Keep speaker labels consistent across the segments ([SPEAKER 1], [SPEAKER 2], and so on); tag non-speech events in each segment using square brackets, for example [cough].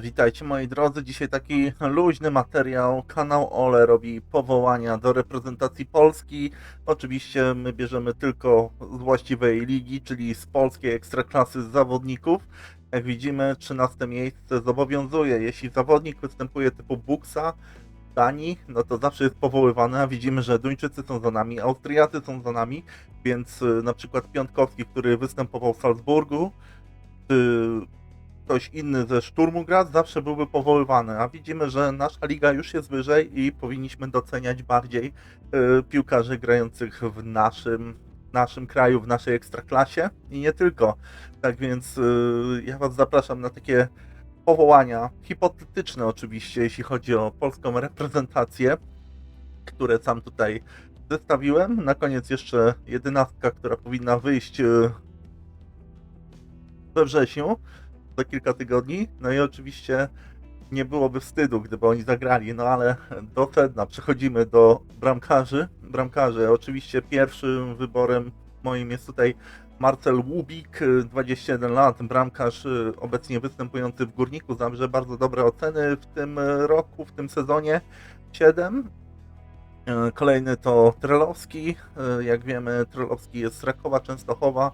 [SPEAKER 1] Witajcie moi drodzy, dzisiaj taki luźny materiał. Kanał Ole robi powołania do reprezentacji Polski. Oczywiście my bierzemy tylko z właściwej ligi, czyli z polskiej ekstraklasy zawodników. Jak widzimy, 13 miejsce zobowiązuje. Jeśli zawodnik występuje typu Buksa, Danii, no to zawsze jest powoływany, a widzimy, że Duńczycy są za nami, Austriacy są za nami, więc y, na przykład Piątkowski, który występował w Salzburgu, czy ktoś inny ze Szturmu Graz zawsze byłby powoływany, a widzimy, że nasza liga już jest wyżej i powinniśmy doceniać bardziej y, piłkarzy grających w naszym, naszym kraju, w naszej ekstraklasie i nie tylko. Tak więc y, ja Was zapraszam na takie powołania, hipotetyczne oczywiście, jeśli chodzi o polską reprezentację, które sam tutaj zestawiłem. Na koniec jeszcze jedenastka, która powinna wyjść y, we wrześniu, za kilka tygodni. No i oczywiście nie byłoby wstydu, gdyby oni zagrali, no ale do sedna przechodzimy do bramkarzy. Bramkarzy, oczywiście pierwszym wyborem moim jest tutaj Marcel Łubik, y, 21 lat, bramkarz y, obecnie występujący w Górniku Zabrze, bardzo dobre oceny w tym roku, w tym sezonie 7. Y, Kolejny to Trelowski, Y, jak wiemy Trelowski jest z Rakowa Częstochowa,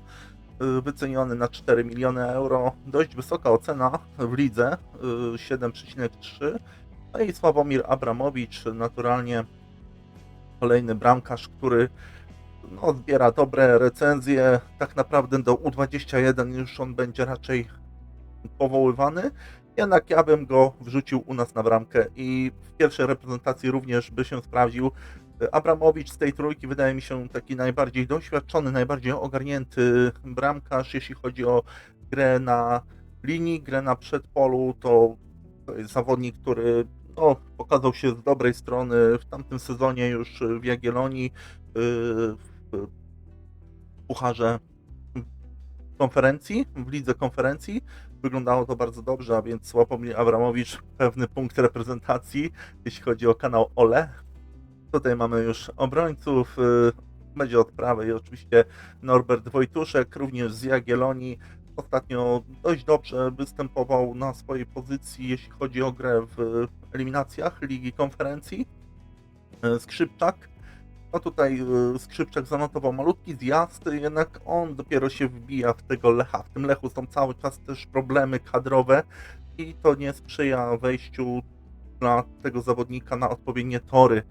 [SPEAKER 1] wyceniony na 4 miliony euro, dość wysoka ocena w lidze, y, 7,3. No i Sławomir Abramowicz, naturalnie kolejny bramkarz, który no, zbiera dobre recenzje. Tak naprawdę do U21 już on będzie raczej powoływany. Jednak ja bym go wrzucił u nas na bramkę i w pierwszej reprezentacji również by się sprawdził. Abramowicz z tej trójki wydaje mi się taki najbardziej doświadczony, najbardziej ogarnięty bramkarz, jeśli chodzi o grę na linii, grę na przedpolu, to jest zawodnik, który no, pokazał się z dobrej strony w tamtym sezonie już w Jagiellonii, yy, w pucharze konferencji, w lidze konferencji. Wyglądało to bardzo dobrze, a więc Sławomir Abramowicz pewny punkt reprezentacji, jeśli chodzi o kanał OLE. Tutaj mamy już obrońców, yy, będzie od prawej oczywiście Norbert Wojtuszek, również z Jagiellonii. Ostatnio dość dobrze występował na swojej pozycji, jeśli chodzi o grę w eliminacjach Ligi Konferencji. E, Skrzypczak. No tutaj e, Skrzypczak zanotował malutki zjazd, jednak on dopiero się wbija w tego Lecha. W tym Lechu są cały czas też problemy kadrowe i to nie sprzyja wejściu dla tego zawodnika na odpowiednie tory.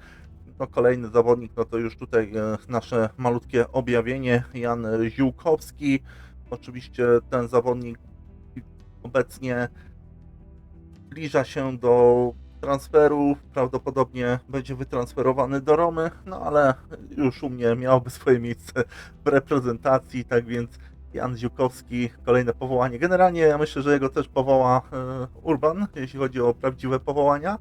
[SPEAKER 1] No kolejny zawodnik, no to już tutaj e, nasze malutkie objawienie, Jan Ziółkowski. Oczywiście ten zawodnik obecnie zbliża się do transferu, prawdopodobnie będzie wytransferowany do Romy, no ale już u mnie miałoby swoje miejsce w reprezentacji, tak więc Jan Ziółkowski, kolejne powołanie. Generalnie ja myślę, że jego też powoła e, Urban, jeśli chodzi o prawdziwe powołania,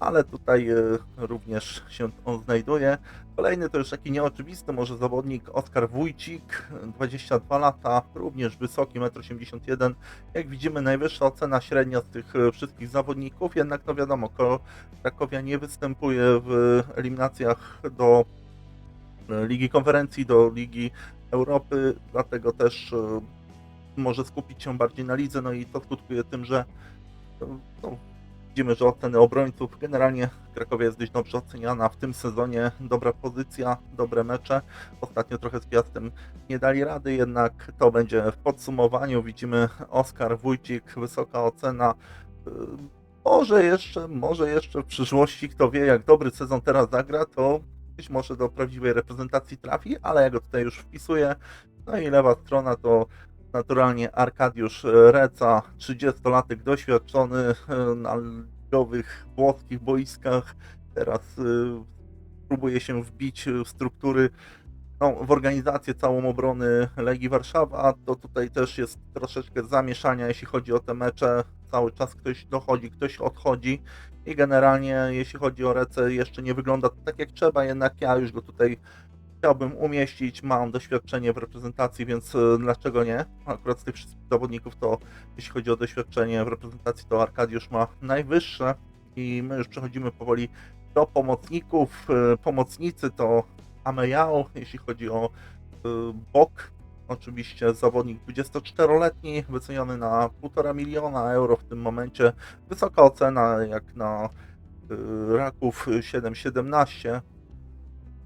[SPEAKER 1] ale tutaj e, również się on znajduje. Kolejny to już taki nieoczywisty może zawodnik Oskar Wójcik, 22 lata, również wysoki, 1,81 m. Jak widzimy najwyższa ocena średnia z tych e, wszystkich zawodników, jednak no wiadomo, Ko- Krakowia nie występuje w eliminacjach do e, Ligi Konferencji, do Ligi Europy, dlatego też może skupić się bardziej na lidze, no i to skutkuje tym, że no, widzimy, że oceny obrońców generalnie Krakowia jest dość dobrze oceniana w tym sezonie. Dobra pozycja, dobre mecze. Ostatnio trochę z Piastem nie dali rady, jednak to będzie w podsumowaniu. Widzimy Oskar Wójcik, wysoka ocena. Yy, Może jeszcze, może jeszcze w przyszłości, kto wie, jak dobry sezon teraz zagra, to być może do prawdziwej reprezentacji trafi, ale ja go tutaj już wpisuję. No i lewa strona to naturalnie Arkadiusz Reca, 30-latek doświadczony e, na ligowych włoskich boiskach. Teraz e, próbuje się wbić w struktury, no, w organizację całą obrony Legii Warszawa. To tutaj też jest troszeczkę zamieszania, jeśli chodzi o te mecze. Cały czas ktoś dochodzi, ktoś odchodzi. I generalnie, jeśli chodzi o Recę, jeszcze nie wygląda tak jak trzeba, jednak ja już go tutaj chciałbym umieścić. Mam doświadczenie w reprezentacji, więc e, dlaczego nie? Akurat z tych wszystkich zawodników to, jeśli chodzi o doświadczenie w reprezentacji, to Arkadiusz ma najwyższe i my już przechodzimy powoli do pomocników. E, Pomocnicy to Amejao, jeśli chodzi o e, bok oczywiście zawodnik 24-letni, wyceniony na 1,5 miliona euro w tym momencie. Wysoka ocena jak na Raków 7-17.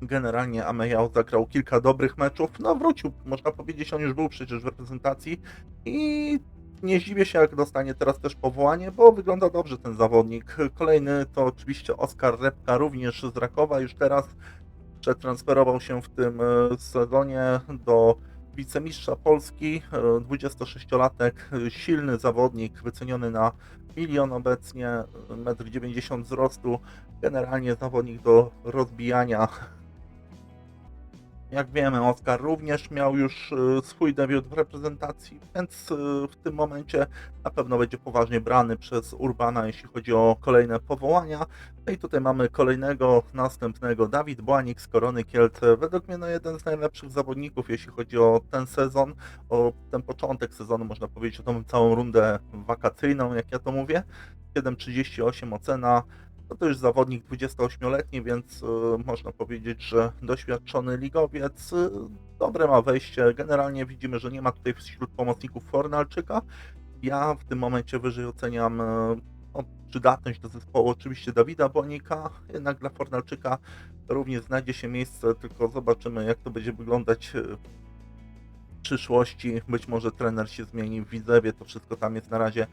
[SPEAKER 1] Generalnie Amejał zagrał kilka dobrych meczów. No wrócił, można powiedzieć, on już był przecież w reprezentacji i nie zdziwię się, jak dostanie teraz też powołanie, bo wygląda dobrze ten zawodnik. Kolejny to oczywiście Oskar Repka, również z Rakowa, już teraz przetransferował się w tym e, sezonie do wicemistrza Polski. E, 26-latek, e, silny zawodnik, wyceniony na milion obecnie, e, 1,90 m wzrostu. Generalnie zawodnik do rozbijania. Jak wiemy, Oskar również miał już e, swój debiut w reprezentacji, więc e, w tym momencie na pewno będzie poważnie brany przez Urbana, jeśli chodzi o kolejne powołania. No i tutaj mamy kolejnego, następnego, Dawid Błanik z Korony Kielce. Według mnie no, jeden z najlepszych zawodników, jeśli chodzi o ten sezon, o ten początek sezonu, można powiedzieć, o tą całą rundę wakacyjną, jak ja to mówię. 7,38 ocena. No to już zawodnik 28-letni, więc y, można powiedzieć, że doświadczony ligowiec. Y, dobre ma wejście. Generalnie widzimy, że nie ma tutaj wśród pomocników Fornalczyka. Ja w tym momencie wyżej oceniam y, no, przydatność do zespołu oczywiście Dawida Błanika, jednak dla Fornalczyka również znajdzie się miejsce, tylko zobaczymy jak to będzie wyglądać przyszłości. Być może trener się zmieni w Widzewie, to wszystko tam jest na razie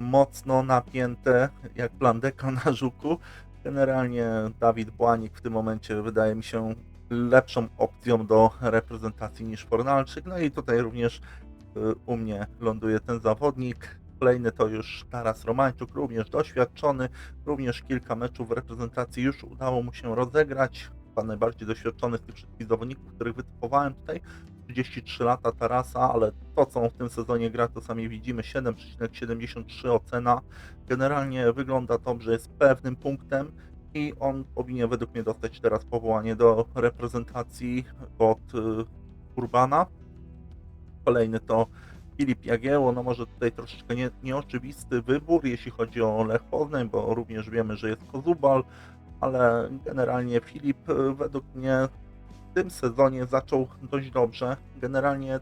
[SPEAKER 1] mocno napięte, jak plandeka na żuku. Generalnie Dawid Błanik w tym momencie wydaje mi się lepszą opcją do reprezentacji niż Fornalczyk. No i tutaj również y, u mnie ląduje ten zawodnik. Kolejny to już Taras Romańczuk, również doświadczony, również kilka meczów w reprezentacji już udało mu się rozegrać. Chyba najbardziej doświadczony z tych wszystkich zawodników, których wytypowałem tutaj. 33 lata Tarasa, ale to co on w tym sezonie gra, to sami widzimy 7,73 ocena. Generalnie wygląda dobrze, jest pewnym punktem i on powinien według mnie dostać teraz powołanie do reprezentacji od y, Urbana. Kolejny to Filip Jagieło, no może tutaj troszeczkę nie, nieoczywisty wybór, jeśli chodzi o Lech Poznań, bo również wiemy, że jest Kozubal, ale generalnie Filip y, według mnie w tym sezonie zaczął dość dobrze. Generalnie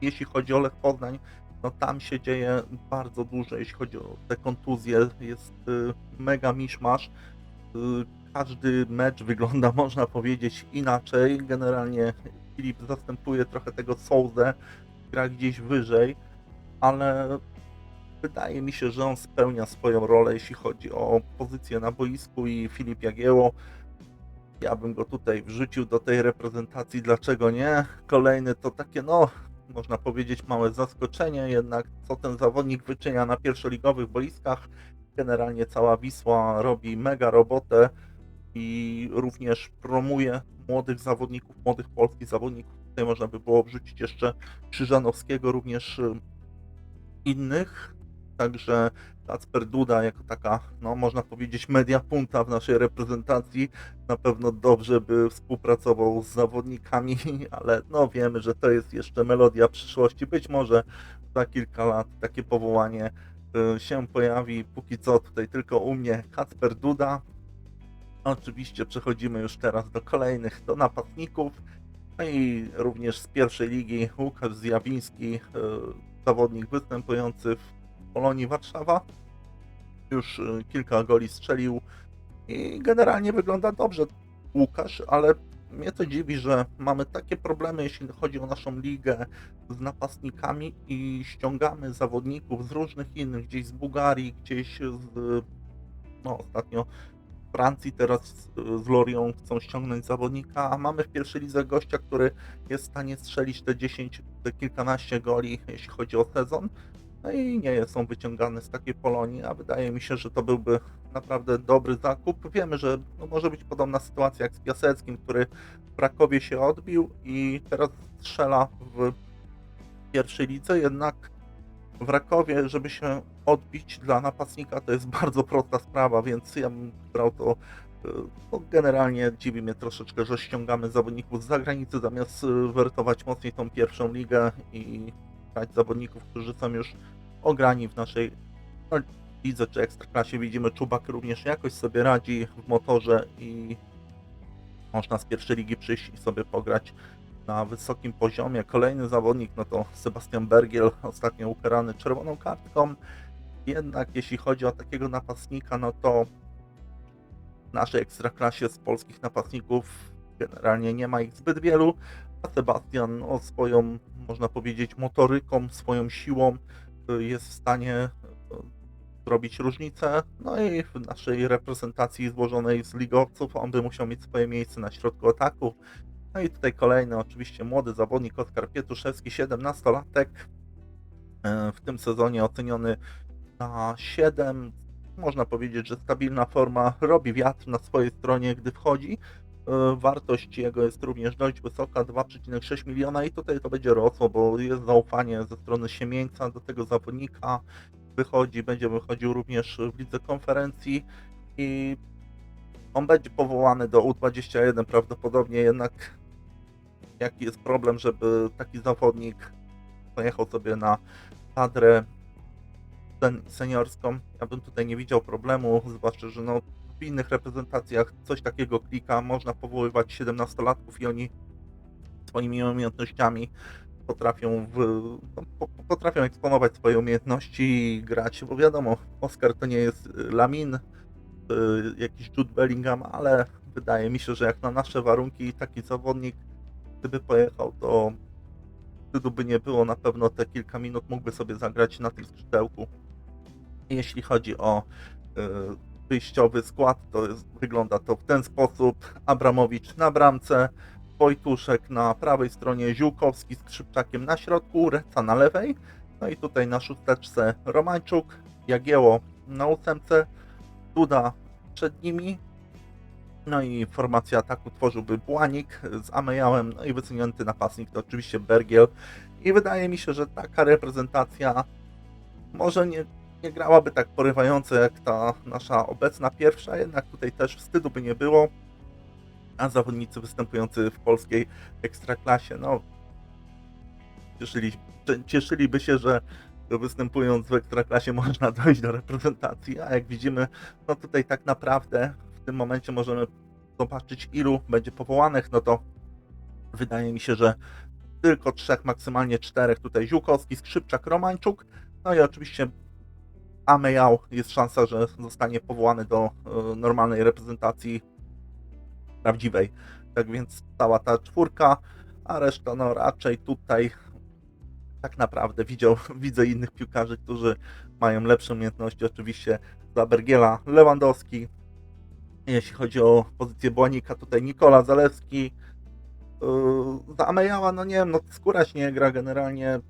[SPEAKER 1] jeśli chodzi o Lech Poznań, no tam się dzieje bardzo dużo, jeśli chodzi o te kontuzje, jest y, mega miszmasz. Y, każdy mecz wygląda, [laughs] można powiedzieć, inaczej. Generalnie Filip zastępuje trochę tego Souzę, gra gdzieś wyżej, ale wydaje mi się, że on spełnia swoją rolę, jeśli chodzi o pozycję na boisku i Filip Jagieło. Ja bym go tutaj wrzucił do tej reprezentacji, dlaczego nie? Kolejny to takie, no, można powiedzieć, małe zaskoczenie, jednak co ten zawodnik wyczynia na pierwszoligowych boiskach. Generalnie cała Wisła robi mega robotę i również promuje młodych zawodników, młodych polskich zawodników. Tutaj można by było wrzucić jeszcze Krzyżanowskiego, również y, innych. Także Kacper Duda jako taka, no można powiedzieć, media punta w naszej reprezentacji. Na pewno dobrze by współpracował z zawodnikami, [laughs] ale no wiemy, że to jest jeszcze melodia przyszłości. Być może za kilka lat takie powołanie y, się pojawi. Póki co tutaj tylko u mnie Kacper Duda. Oczywiście przechodzimy już teraz do kolejnych, do napastników. No i również z pierwszej ligi Łukasz Zjawiński, y, zawodnik występujący w Polonii Warszawa. Już y, kilka goli strzelił i generalnie wygląda dobrze Łukasz, ale mnie to dziwi, że mamy takie problemy, jeśli chodzi o naszą ligę z napastnikami i ściągamy zawodników z różnych innych, gdzieś z Bułgarii, gdzieś z, no ostatnio Francji, teraz z Lorią chcą ściągnąć zawodnika, a mamy w pierwszej lidze gościa, który jest w stanie strzelić te 10, te kilkanaście goli, jeśli chodzi o sezon. No i nie są wyciągane z takiej Polonii, a wydaje mi się, że to byłby naprawdę dobry zakup. Wiemy, że no, może być podobna sytuacja jak z Piaseckim, który w Krakowie się odbił i teraz strzela w pierwszej lidze, jednak w Rakowie, żeby się odbić dla napastnika, to jest [laughs] bardzo prosta sprawa, więc ja bym brał to. y, No, generalnie dziwi mnie troszeczkę, że ściągamy zawodników z zagranicy zamiast y, wertować mocniej tą pierwszą ligę i brać zawodników, którzy są już ograni w naszej no, lidze czy ekstraklasie. Widzimy, Czubak również jakoś sobie radzi w motorze i można z pierwszej ligi przyjść i sobie pograć na wysokim poziomie. Kolejny zawodnik, no to Sebastian Bergiel, ostatnio ukarany czerwoną kartką. Jednak jeśli chodzi o takiego napastnika, no to w naszej ekstraklasie z polskich napastników generalnie nie ma ich zbyt wielu, a Sebastian no, swoją, można powiedzieć, motoryką, swoją siłą y, jest w stanie y, zrobić różnicę. No i w naszej reprezentacji złożonej z ligowców on by musiał mieć swoje miejsce na środku ataku. No i tutaj kolejny oczywiście młody zawodnik Oskar Pietuszewski, 17-latek. E, W tym sezonie oceniony na 7. Można powiedzieć, że stabilna forma robi wiatr na swojej stronie, gdy wchodzi. E, Wartość jego jest również dość wysoka, 2,6 miliona i tutaj to będzie rosło, bo jest zaufanie ze strony Siemieńca do tego zawodnika. Wychodzi, będzie wychodził również w lidze konferencji i on będzie powołany do U21 prawdopodobnie, jednak jaki jest problem, żeby taki zawodnik pojechał sobie na kadrę sen- seniorską. Ja bym tutaj nie widział problemu, zwłaszcza, że no, w innych reprezentacjach coś takiego klika, można powoływać 17-latków i oni swoimi umiejętnościami potrafią, w, no, po, potrafią eksponować swoje umiejętności i grać, bo wiadomo, Oscar to nie jest y, Lamin, y, jakiś Jude Bellingham, ale wydaje mi się, że jak na nasze warunki taki zawodnik, gdyby pojechał, to wstydu by nie było, na pewno te kilka minut mógłby sobie zagrać na tym skrzydełku. Jeśli chodzi o y, wyjściowy skład, to jest, wygląda to w ten sposób. Abramowicz na bramce, Wojtuszek na prawej stronie, Ziółkowski z Krzypczakiem na środku, Reca na lewej. No i tutaj na szósteczce Romańczuk, Jagieło na ósemce, Duda przed nimi. No i formację ataku tworzyłby Błanik z Amejałem, no i wyceniony napastnik to oczywiście Bergiel. I wydaje mi się, że taka reprezentacja może nie, nie grałaby tak porywająco jak ta nasza obecna pierwsza, jednak tutaj też wstydu by nie było. A zawodnicy występujący w polskiej ekstraklasie, no cieszyli, cieszyliby się, że występując w ekstraklasie można dojść do reprezentacji, a jak widzimy, no tutaj tak naprawdę w tym momencie możemy zobaczyć ilu będzie powołanych, no to wydaje mi się, że tylko trzech, maksymalnie czterech tutaj Ziółkowski, Skrzypczak, Romańczuk, no i oczywiście Amejał jest szansa, że zostanie powołany do e, normalnej reprezentacji prawdziwej. Tak więc cała ta czwórka, a reszta no raczej tutaj tak naprawdę widział, [laughs] widzę innych piłkarzy, którzy mają lepsze umiejętności. Oczywiście za Bergiela Lewandowski. Jeśli chodzi o pozycję Błanika, tutaj Nikola Zalewski. Yy, Za Amejała, no nie wiem, no Skóraś nie gra generalnie.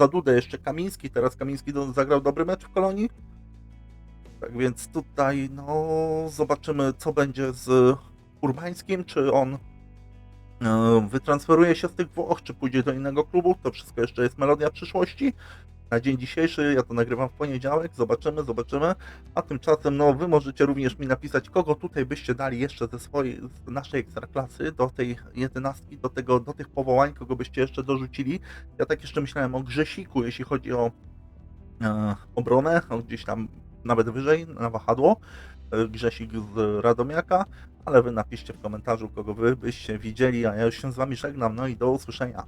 [SPEAKER 1] Za Dudę jeszcze Kamiński, teraz Kamiński zagrał dobry mecz w Kolonii. Tak więc tutaj, no zobaczymy co będzie z Urbańskim, czy on e, wytransferuje się z tych Włoch, czy pójdzie do innego klubu. To wszystko jeszcze jest melodia przyszłości. Na dzień dzisiejszy, ja to nagrywam w poniedziałek, zobaczymy, zobaczymy. A tymczasem, no, wy możecie również mi napisać, kogo tutaj byście dali jeszcze ze swojej, z naszej ekstraklasy, do tej jedenastki, do, tego, do tych powołań, kogo byście jeszcze dorzucili. Ja tak jeszcze myślałem o Grzesiku, jeśli chodzi o e, obronę, gdzieś tam nawet wyżej, na wahadło. E, Grzesik z Radomiaka, ale wy napiszcie w komentarzu, kogo wy byście widzieli, a ja już się z wami żegnam, no i do usłyszenia.